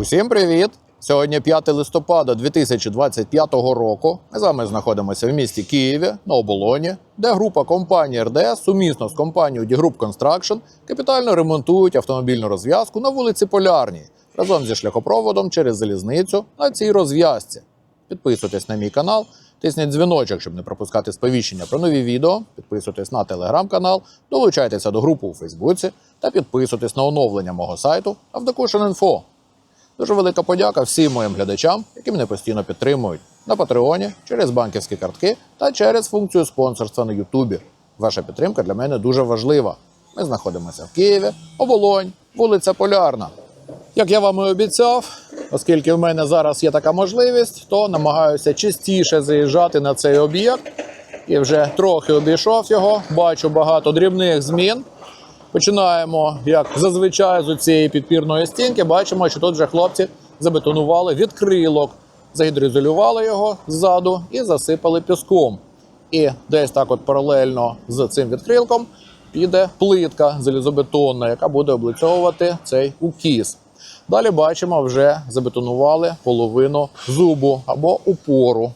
Усім привіт! Сьогодні 5 листопада 2025 року. Ми з вами знаходимося в місті Києві на оболоні, де група компаній РДС сумісно з компанією D-Group Construction капітально ремонтують автомобільну розв'язку на вулиці Полярній разом зі шляхопроводом через залізницю на цій розв'язці. Підписуйтесь на мій канал, тисніть дзвіночок, щоб не пропускати сповіщення про нові відео. Підписуйтесь на телеграм-канал, долучайтеся до групи у Фейсбуці та підписуйтесь на оновлення мого сайту Автокушен.Інфо. Дуже велика подяка всім моїм глядачам, які мене постійно підтримують на Патреоні, через банківські картки та через функцію спонсорства на Ютубі. Ваша підтримка для мене дуже важлива. Ми знаходимося в Києві, Оболонь, вулиця Полярна. Як я вам і обіцяв, оскільки в мене зараз є така можливість, то намагаюся частіше заїжджати на цей об'єкт і вже трохи обійшов його. Бачу багато дрібних змін. Починаємо, як зазвичай, з цієї підпірної стінки. Бачимо, що тут вже хлопці забетонували відкрилок, загідроізолювали його ззаду і засипали піском. І десь так, от паралельно з цим відкрилком, піде плитка залізобетонна, яка буде облицьовувати цей укіс. Далі бачимо, вже забетонували половину зубу або упору.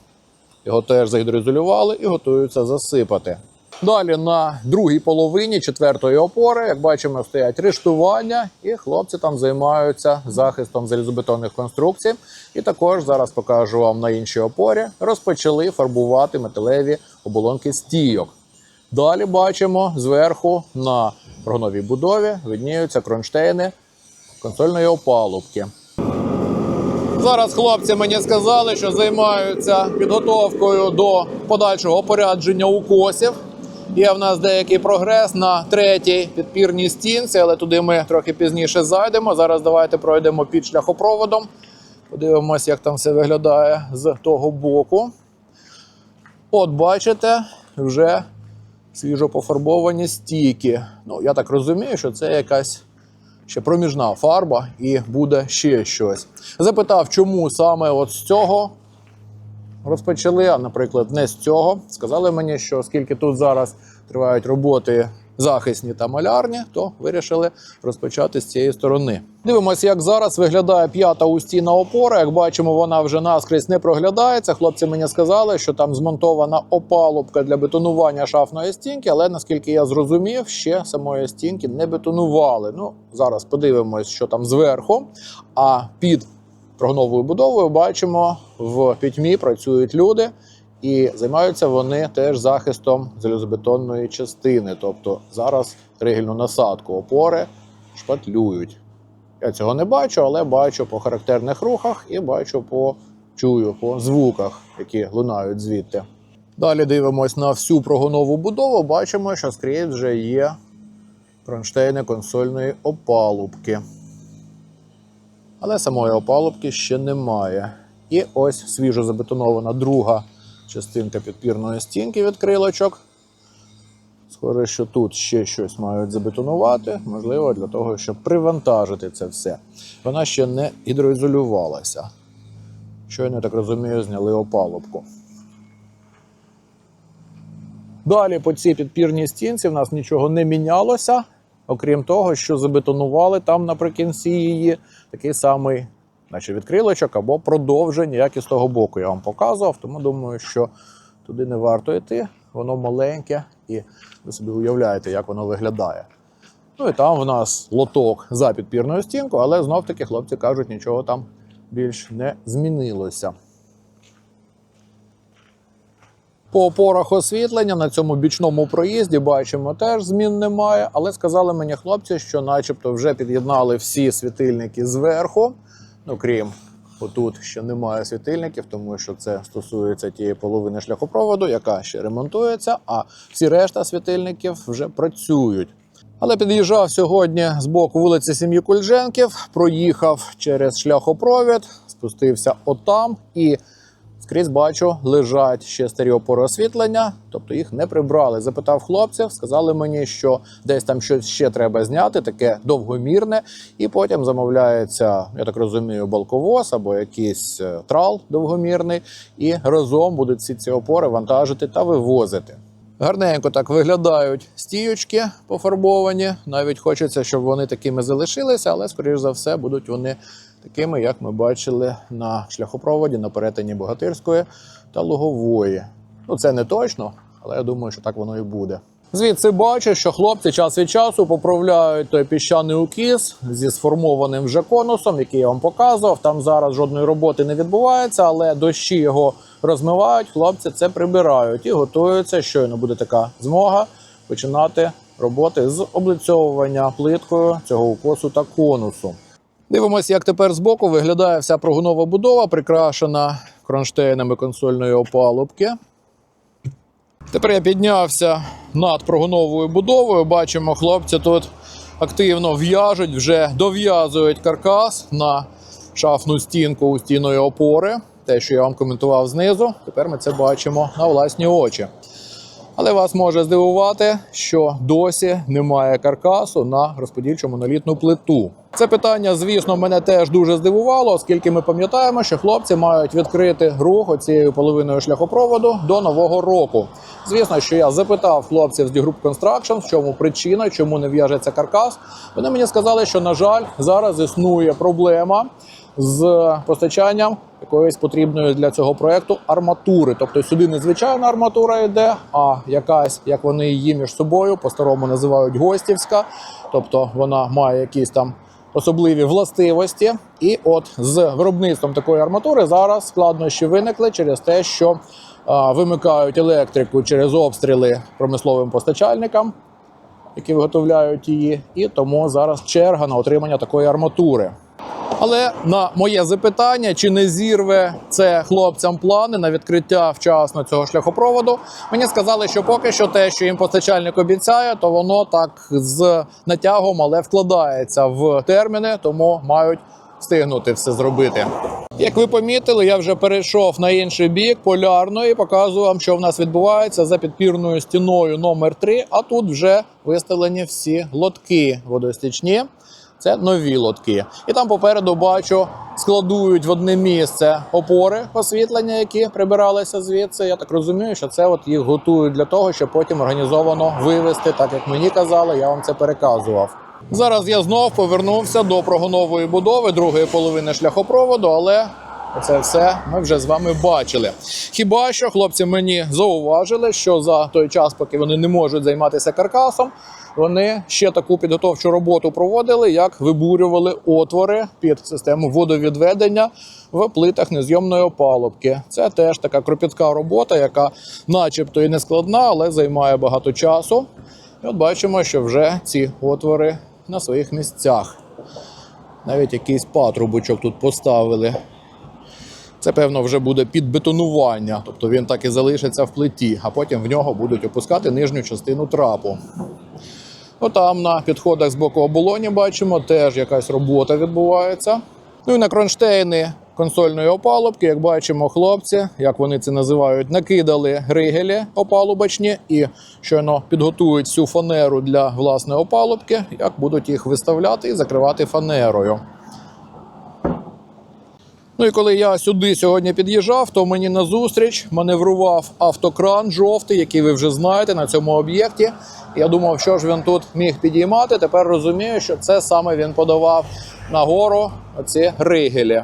Його теж загідроізолювали і готуються засипати. Далі на другій половині четвертої опори, як бачимо, стоять рештування, і хлопці там займаються захистом залізобетонних конструкцій. І також зараз покажу вам на іншій опорі. Розпочали фарбувати металеві оболонки стійок. Далі бачимо зверху на прогоновій будові видніються кронштейни консольної опалубки. Зараз хлопці мені сказали, що займаються підготовкою до подальшого опорядження укосів. Є в нас деякий прогрес на третій підпірній стінці, але туди ми трохи пізніше зайдемо. Зараз давайте пройдемо під шляхопроводом. Подивимось, як там все виглядає з того боку. От бачите, вже свіжо пофарбовані стійки. Ну, я так розумію, що це якась ще проміжна фарба і буде ще щось. Запитав, чому саме от з цього розпочали, а, наприклад, не з цього. Сказали мені, що оскільки тут зараз тривають роботи захисні та малярні, то вирішили розпочати з цієї сторони. Дивимося, як зараз виглядає п'ята устійна опора. Як бачимо, вона вже наскрізь не проглядається. Хлопці мені сказали, що там змонтована опалубка для бетонування шафної стінки, але наскільки я зрозумів, ще самої стінки не бетонували. Ну зараз подивимось, що там зверху. А під прогновою будовою бачимо в пітьмі працюють люди, і займаються вони теж захистом залізобетонної частини. Тобто зараз ригельну насадку опори шпатлюють. Я цього не бачу, але бачу по характерних рухах і бачу по чую по звуках, які лунають звідти. Далі дивимось на всю прогонову будову. Бачимо, що скрізь вже є кронштейни консольної опалубки. Але самої опалубки ще немає. І ось свіжо забетонована друга частинка підпірної стінки відкрилочок. Схоже, що тут ще щось мають забетонувати, можливо, для того, щоб привантажити це все. Вона ще не гідроізолювалася. Щойно, так розумію, зняли опалубку. Далі по цій підпірній стінці в нас нічого не мінялося, окрім того, що забетонували там наприкінці її такий самий, наче відкрилочок або продовження, як і з того боку. Я вам показував, тому думаю, що туди не варто йти. Воно маленьке, і ви собі уявляєте, як воно виглядає. Ну і там в нас лоток за підпірною стінкою, але знов таки хлопці кажуть, нічого там більш не змінилося. По опорах освітлення на цьому бічному проїзді бачимо, теж змін немає. Але сказали мені хлопці, що, начебто, вже під'єднали всі світильники зверху. Ну, крім отут ще немає світильників, тому що це стосується тієї половини шляхопроводу, яка ще ремонтується, а всі решта світильників вже працюють. Але під'їжджав сьогодні з боку вулиці Сім'ї Кульженків, проїхав через шляхопровід, спустився отам і скрізь бачу, лежать ще старі опори освітлення, тобто їх не прибрали. Запитав хлопців, сказали мені, що десь там щось ще треба зняти, таке довгомірне, і потім замовляється, я так розумію, балковоз або якийсь е, трал довгомірний, і разом будуть всі ці опори вантажити та вивозити. Гарненько так виглядають стіючки пофарбовані. Навіть хочеться, щоб вони такими залишилися, але, скоріш за все, будуть вони такими, як ми бачили на шляхопроводі на перетині Богатирської та Лугової. Ну, це не точно, але я думаю, що так воно і буде. Звідси бачу, що хлопці час від часу поправляють той піщаний укіс зі сформованим вже конусом, який я вам показував. Там зараз жодної роботи не відбувається, але дощі його розмивають. Хлопці це прибирають і готуються. Щойно буде така змога починати роботи з облицьовування плиткою цього укосу та конусу. Дивимося, як тепер збоку виглядає вся прогонова будова, прикрашена кронштейнами консольної опалубки. Тепер я піднявся над прогоновою будовою. Бачимо, хлопці тут активно в'яжуть, вже дов'язують каркас на шафну стінку у стінної опори. Те, що я вам коментував знизу, тепер ми це бачимо на власні очі. Але вас може здивувати, що досі немає каркасу на розподільчу монолітну плиту. Це питання, звісно, мене теж дуже здивувало, оскільки ми пам'ятаємо, що хлопці мають відкрити рух оцією половиною шляхопроводу до нового року. Звісно, що я запитав хлопців з D-Group Construction, в чому причина, чому не в'яжеться каркас. Вони мені сказали, що на жаль, зараз існує проблема з постачанням якоїсь потрібної для цього проекту арматури. Тобто сюди не звичайна арматура йде, а якась, як вони її між собою по-старому називають гостівська. Тобто вона має якісь там особливі властивості. І от з виробництвом такої арматури зараз складнощі виникли через те, що а, вимикають електрику через обстріли промисловим постачальникам, які виготовляють її, і тому зараз черга на отримання такої арматури. Але на моє запитання, чи не зірве це хлопцям плани на відкриття вчасно цього шляхопроводу, мені сказали, що поки що те, що їм постачальник обіцяє, то воно так з натягом, але вкладається в терміни, тому мають встигнути все зробити. Як ви помітили, я вже перейшов на інший бік полярної і показую вам, що в нас відбувається за підпірною стіною номер 3 А тут вже виставлені всі лотки водостічні. Це нові лотки. І там попереду бачу, складують в одне місце опори освітлення, які прибиралися звідси. Я так розумію, що це от їх готують для того, щоб потім організовано вивезти, так як мені казали, я вам це переказував. Зараз я знов повернувся до прогонової будови другої половини шляхопроводу, але це все ми вже з вами бачили. Хіба що хлопці мені зауважили, що за той час, поки вони не можуть займатися каркасом, вони ще таку підготовчу роботу проводили, як вибурювали отвори під систему водовідведення в плитах незйомної опалубки. Це теж така кропітка робота, яка, начебто, і не складна, але займає багато часу. І от бачимо, що вже ці отвори на своїх місцях. Навіть якийсь патрубочок тут поставили. Це, певно, вже буде підбетонування, тобто він так і залишиться в плиті, а потім в нього будуть опускати нижню частину трапу. Отам на підходах з боку оболоні бачимо, теж якась робота відбувається. Ну і на кронштейни консольної опалубки, як бачимо, хлопці, як вони це називають, накидали ригелі опалубочні і щойно підготують всю фанеру для власної опалубки, як будуть їх виставляти і закривати фанерою. Ну і коли я сюди сьогодні під'їжджав, то мені назустріч маневрував автокран жовтий, який ви вже знаєте на цьому об'єкті. Я думав, що ж він тут міг підіймати. Тепер розумію, що це саме він подавав нагору оці ригелі.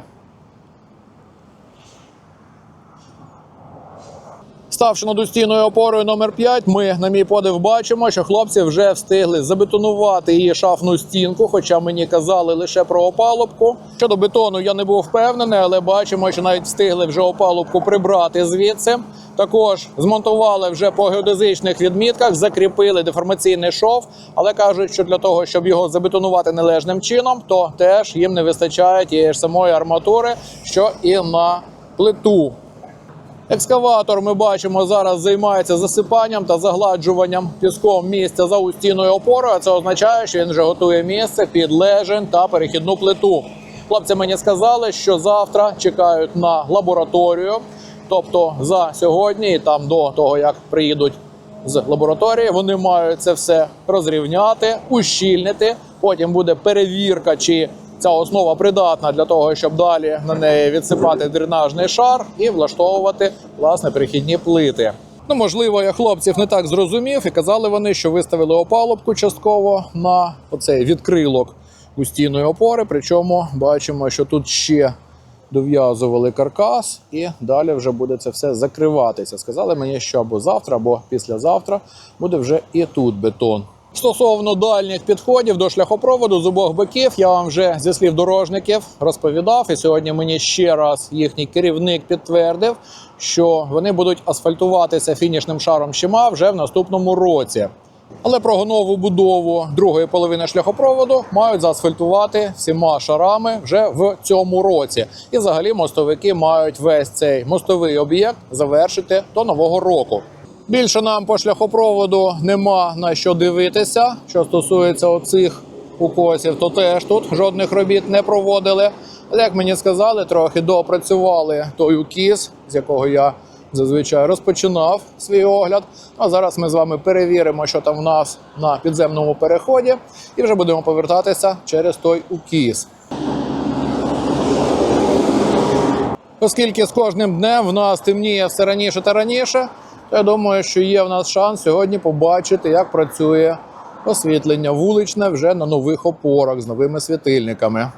Ставши над устійною опорою номер 5 ми, на мій подив, бачимо, що хлопці вже встигли забетонувати її шафну стінку, хоча мені казали лише про опалубку. Щодо бетону я не був впевнений, але бачимо, що навіть встигли вже опалубку прибрати звідси. Також змонтували вже по геодезичних відмітках, закріпили деформаційний шов, але кажуть, що для того, щоб його забетонувати належним чином, то теж їм не вистачає тієї ж самої арматури, що і на плиту. Екскаватор ми бачимо зараз займається засипанням та загладжуванням піском місця за устійною опорою. Це означає, що він вже готує місце під лежень та перехідну плиту. Хлопці мені сказали, що завтра чекають на лабораторію. Тобто за сьогодні, і там до того як приїдуть з лабораторії, вони мають це все розрівняти, ущільнити. Потім буде перевірка, чи ця основа придатна для того, щоб далі на неї відсипати дренажний шар і влаштовувати власне перехідні плити. Ну, можливо, я хлопців не так зрозумів, і казали вони, що виставили опалубку частково на оцей відкрилок у стіну опори. Причому бачимо, що тут ще дов'язували каркас, і далі вже буде це все закриватися. Сказали мені, що або завтра, або післязавтра буде вже і тут бетон. Стосовно дальніх підходів до шляхопроводу з обох боків, я вам вже зі слів дорожників розповідав, і сьогодні мені ще раз їхній керівник підтвердив, що вони будуть асфальтуватися фінішним шаром щима вже в наступному році. Але про нову будову другої половини шляхопроводу мають заасфальтувати всіма шарами вже в цьому році. І взагалі мостовики мають весь цей мостовий об'єкт завершити до нового року. Більше нам по шляхопроводу нема на що дивитися. Що стосується оцих укосів, то теж тут жодних робіт не проводили. Але як мені сказали, трохи допрацювали той укіс, з якого я зазвичай розпочинав свій огляд. А зараз ми з вами перевіримо, що там в нас на підземному переході, і вже будемо повертатися через той укіс. Оскільки з кожним днем в нас темніє все раніше та раніше, я думаю, що є в нас шанс сьогодні побачити, як працює освітлення вуличне вже на нових опорах з новими світильниками.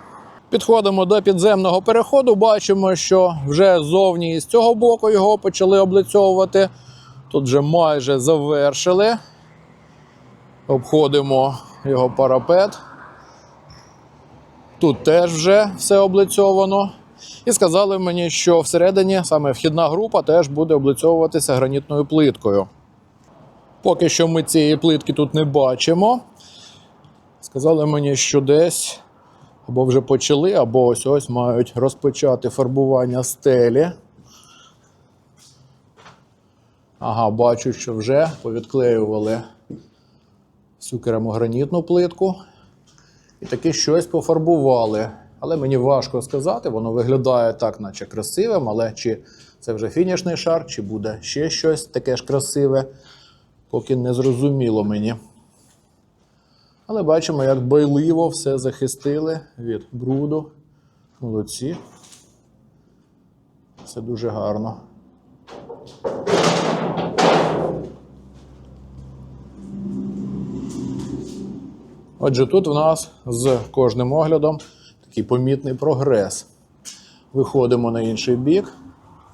Підходимо до підземного переходу. Бачимо, що вже зовні з цього боку його почали облицьовувати. Тут вже майже завершили. Обходимо його парапет. Тут теж вже все облицьовано. І сказали мені, що всередині саме вхідна група теж буде облицьовуватися гранітною плиткою. Поки що ми цієї плитки тут не бачимо. Сказали мені, що десь або вже почали, або ось ось мають розпочати фарбування стелі. Ага, бачу, що вже повідклеювали всю керамогранітну плитку. І таки щось пофарбували. Але мені важко сказати, воно виглядає так, наче красивим, але чи це вже фінішний шар, чи буде ще щось таке ж красиве, поки не зрозуміло мені. Але бачимо, як байливо все захистили від бруду. Молодці. Все дуже гарно. Отже, тут в нас з кожним оглядом такий помітний прогрес. Виходимо на інший бік.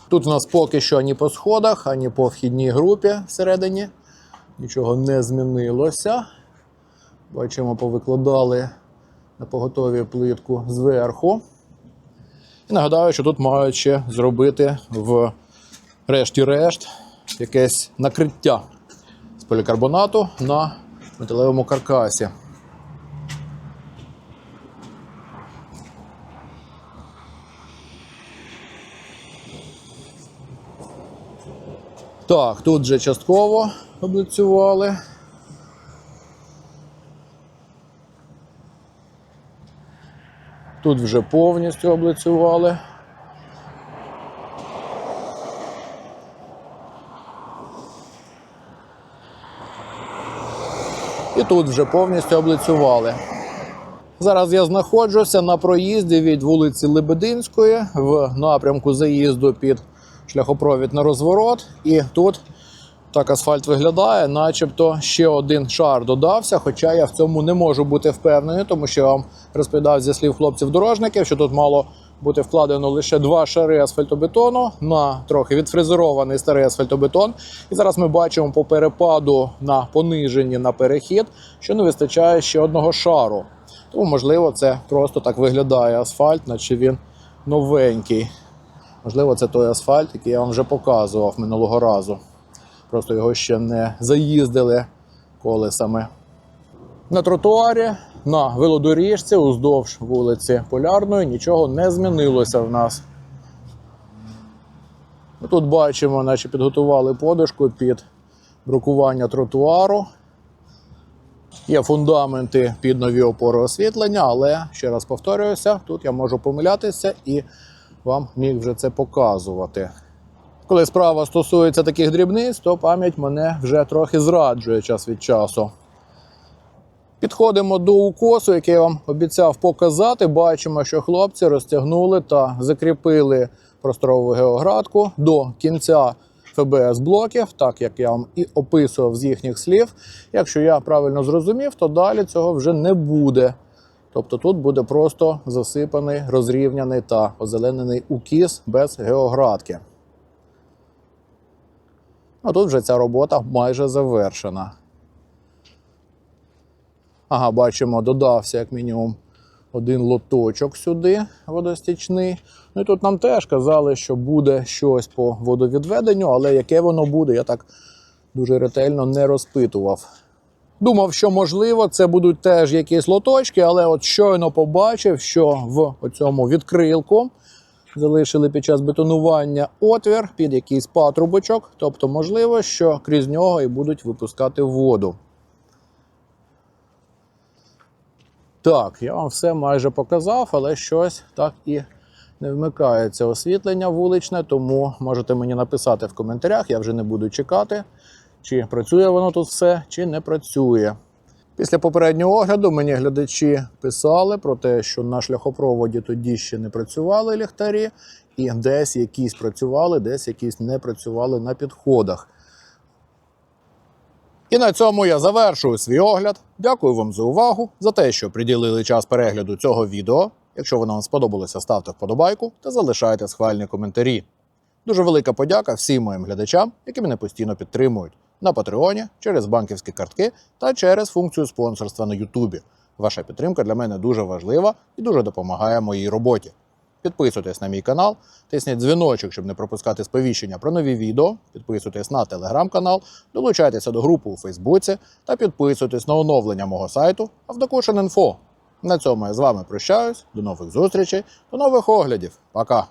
Тут в нас поки що ані по сходах, ані по вхідній групі всередині. Нічого не змінилося. Бачимо, повикладали на поготові плитку зверху. І нагадаю, що тут мають ще зробити в решті-решт якесь накриття з полікарбонату на металевому каркасі. Так, тут вже частково облицювали. Тут вже повністю облицювали. І тут вже повністю облицювали. Зараз я знаходжуся на проїзді від вулиці Лебединської в напрямку заїзду під шляхопровід на розворот. І тут так асфальт виглядає, начебто ще один шар додався. Хоча я в цьому не можу бути впевнений, тому що я вам розповідав зі слів хлопців-дорожників, що тут мало бути вкладено лише два шари асфальтобетону на трохи відфрезерований старий асфальтобетон. І зараз ми бачимо по перепаду на пониженні на перехід, що не вистачає ще одного шару. Тому, можливо, це просто так виглядає асфальт, наче він новенький. Можливо, це той асфальт, який я вам вже показував минулого разу. Просто його ще не заїздили колесами. На тротуарі, на велодоріжці уздовж вулиці Полярної нічого не змінилося в нас. Ми Тут бачимо, наче підготували подушку під брукування тротуару. Є фундаменти під нові опори освітлення, але ще раз повторююся, тут я можу помилятися і вам міг вже це показувати. Коли справа стосується таких дрібниць, то пам'ять мене вже трохи зраджує час від часу. Підходимо до укосу, який я вам обіцяв показати. Бачимо, що хлопці розтягнули та закріпили просторову геоградку до кінця ФБС блоків, так як я вам і описував з їхніх слів. Якщо я правильно зрозумів, то далі цього вже не буде. Тобто тут буде просто засипаний, розрівняний та озеленений укіс без геоградки. А тут вже ця робота майже завершена. Ага, бачимо, додався як мінімум один лоточок сюди водостічний. Ну і тут нам теж казали, що буде щось по водовідведенню, але яке воно буде, я так дуже ретельно не розпитував. Думав, що можливо це будуть теж якісь лоточки, але от щойно побачив, що в цьому відкрилку залишили під час бетонування отвір під якийсь патрубочок, тобто можливо, що крізь нього і будуть випускати воду. Так, я вам все майже показав, але щось так і не вмикається. Освітлення вуличне, тому можете мені написати в коментарях, я вже не буду чекати, чи працює воно тут все, чи не працює. Після попереднього огляду мені глядачі писали про те, що на шляхопроводі тоді ще не працювали ліхтарі, і десь якісь працювали, десь якісь не працювали на підходах. І на цьому я завершую свій огляд. Дякую вам за увагу, за те, що приділили час перегляду цього відео. Якщо воно вам сподобалося, ставте вподобайку та залишайте схвальні коментарі. Дуже велика подяка всім моїм глядачам, які мене постійно підтримують на Патреоні, через банківські картки та через функцію спонсорства на Ютубі. Ваша підтримка для мене дуже важлива і дуже допомагає моїй роботі. Підписуйтесь на мій канал, тисніть дзвіночок, щоб не пропускати сповіщення про нові відео. Підписуйтесь на телеграм-канал, долучайтеся до групи у Фейсбуці та підписуйтесь на оновлення мого сайту Автокушен.Інфо. На цьому я з вами прощаюсь. До нових зустрічей, до нових оглядів. Пока!